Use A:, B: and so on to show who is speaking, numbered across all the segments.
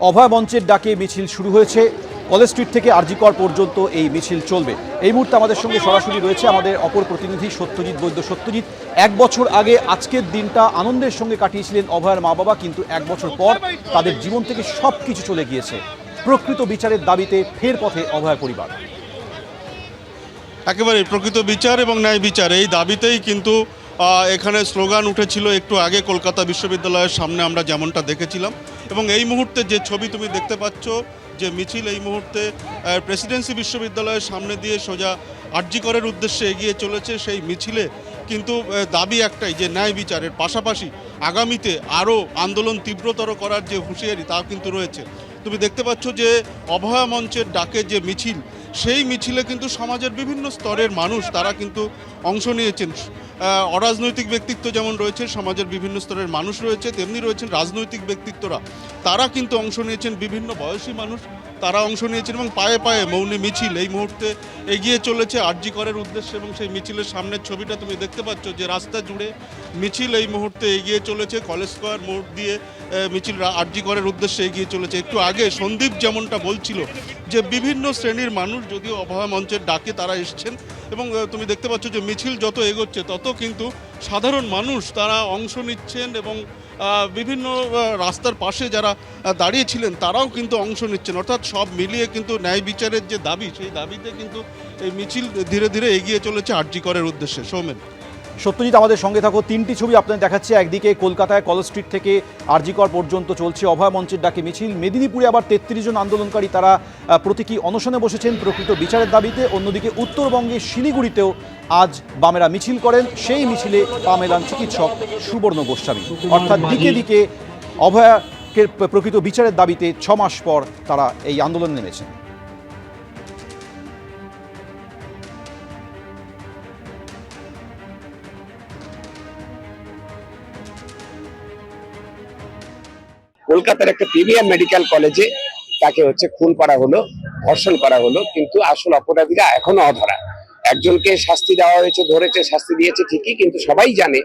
A: অভয় মঞ্চের ডাকে মিছিল শুরু হয়েছে। কলেজ স্ট্রিট থেকে আরজিকর পর্যন্ত এই মিছিল চলবে। এই মুহূর্তে আমাদের সঙ্গে সরাসরি রয়েছে আমাদের অপর প্রতিনিধি সত্যজিৎ বৈদ্য। সত্যজিৎ, এক বছর আগে আজকের দিনটা আনন্দের সঙ্গে কাটিয়েছিলেন অভয়ের মা বাবা, কিন্তু এক বছর পর তাদের জীবন থেকে সব কিছু চলে গিয়েছে। প্রকৃত বিচারের দাবিতে ফের পথে অভয়ের পরিবার।
B: একেবারে প্রকৃত বিচার এবং ন্যায় বিচার, এই দাবিতেই কিন্তু এখানে স্লোগান উঠেছিল, একটু আগে কলকাতা বিশ্ববিদ্যালয়ের সামনে আমরা যেমনটা দেখেছিলাম। এবং এই মুহূর্তে যে ছবি তুমি দেখতে পাচ্ছ, যে মিছিল, এই মুহূর্তে প্রেসিডেন্সি বিশ্ববিদ্যালয়ের সামনে দিয়ে সোজা আরজিকরের উদ্দেশ্যে এগিয়ে চলেছে সেই মিছিলে। কিন্তু দাবি একটাই, যে ন্যায় বিচারের পাশাপাশি আগামীতে আরও আন্দোলন তীব্রতর করার যে হুঁশিয়ারি তা কিন্তু রয়েছে। তুমি দেখতে পাচ্ছ যে অভয়া মঞ্চের ডাকে যে মিছিল, সেই মিছিলে কিন্তু সমাজের বিভিন্ন স্তরের মানুষ, তারা কিন্তু অংশ নিয়েছেন। অরাজনৈতিক ব্যক্তিত্ব যেমন রয়েছে, সমাজের বিভিন্ন স্তরের মানুষ রয়েছে, তেমনি রয়েছেন রাজনৈতিক ব্যক্তিত্বরা। তারা কিন্তু অংশ নিয়েছেন বিভিন্ন বয়সী মানুষ। তারা অংশ নিয়েছেন এবং পায়ে পায়ে মৌনী মিছিল। এই মুহূর্তে এগিয়ে চলেছে আরজি করের উদ্দেশ্যে এবং সেই মিছিলের সামনের ছবিটা তুমি দেখতে পাচ্ছ যে রাস্তা জুড়ে মিছিল এই মুহূর্তে এগিয়ে চলেছে। কলেজ স্কোয়ার মোড় দিয়ে মিছিল আরজি করের উদ্দেশ্যে এগিয়ে চলেছে। একটু আগে সন্দীপ যেমনটা বলছিল যে বিভিন্ন শ্রেণির মানুষ, যদিও অভয়া মঞ্চের ডাকে তারা এসছেন এবং তুমি দেখতে পাচ্ছ যে মিছিল যত এগোচ্ছে, তত কিন্তু সাধারণ মানুষ তারা অংশ নিচ্ছেন এবং বিভিন্ন রাস্তার পাশে যারা দাঁড়িয়েছিলেন, তারাও কিন্তু অংশ নিচ্ছেন। অর্থাৎ সব মিলিয়ে কিন্তু ন্যায় বিচারের যে দাবি, সেই দাবিতে কিন্তু এই মিছিল ধীরে ধীরে এগিয়ে চলেছে আরজি করের উদ্দেশ্যে। সৌমেন।
A: সত্যজিৎ, আমাদের সঙ্গে থাকো। তিনটি ছবি আপনাদের দেখাচ্ছে। একদিকে কলকাতায় কলেজ স্ট্রিট থেকে আরজিকর পর্যন্ত চলছে অভয় মঞ্চের ডাকে মিছিল। মেদিনীপুরে আবার তেত্রিশ জন আন্দোলনকারী তারা প্রতীকী অনশনে বসেছেন প্রকৃত বিচারের দাবিতে। অন্যদিকে উত্তরবঙ্গের শিলিগুড়িতেও আজ বামেরা মিছিল করেন। সেই মিছিলে পা মেলান চিকিৎসক সুবর্ণ গোস্বামী। অর্থাৎ দিকে দিকে অভয়াকে প্রকৃত বিচারের দাবিতে ছ মাস পর তারা এই আন্দোলন নেমেছেন।
C: কলকাতার একটা প্রিমিয়ার মেডিকেল কলেজে তাকে হচ্ছে খুন করা হলো, ধর্ষণ করা হলো, কিন্তু আসল অপরাধীরা এখনও অধরা। একজনকে শাস্তি দেওয়া হয়েছে, ধরেছে, শাস্তি দিয়েছে ঠিকই, কিন্তু সবাই জানে,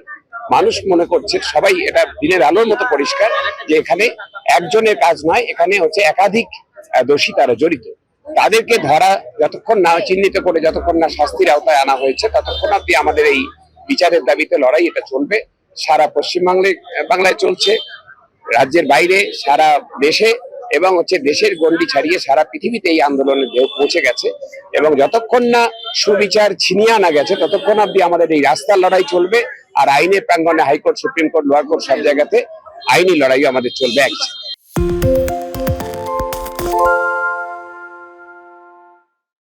C: মানুষ মনে করছে, সবাই এটা দিনের আলোর মতো পরিষ্কার, যে এখানে একজনের কাজ নয়, এখানে হচ্ছে একাধিক দোষী তারা জড়িত। তাদেরকে ধরা যতক্ষণ না চিহ্নিত করে, যতক্ষণ না শাস্তির আওতায় আনা হয়েছে, ততক্ষণ অব্দি আমাদের এই বিচারের দাবিতে লড়াই এটা চলবে। সারা পশ্চিমবাংলায়, বাংলায় চলছে। রাজ্যের বাইরে সারা দেশে এবং হচ্ছে দেশের গণ্ডি ছাড়িয়ে সারা পৃথিবীতে এই আন্দোলনের ঢেউ পৌঁছে গেছে। এবং যতক্ষণ না সুবিচার ছিনিয়ে আনা গেছে, ততক্ষণ অব্দি আমাদের এই রাস্তার লড়াই চলবে। আর আইনের প্রাঙ্গনে high court, supreme court, lower court সব জায়গাতে আইনি লড়াইও আমাদের চলবে একসাথে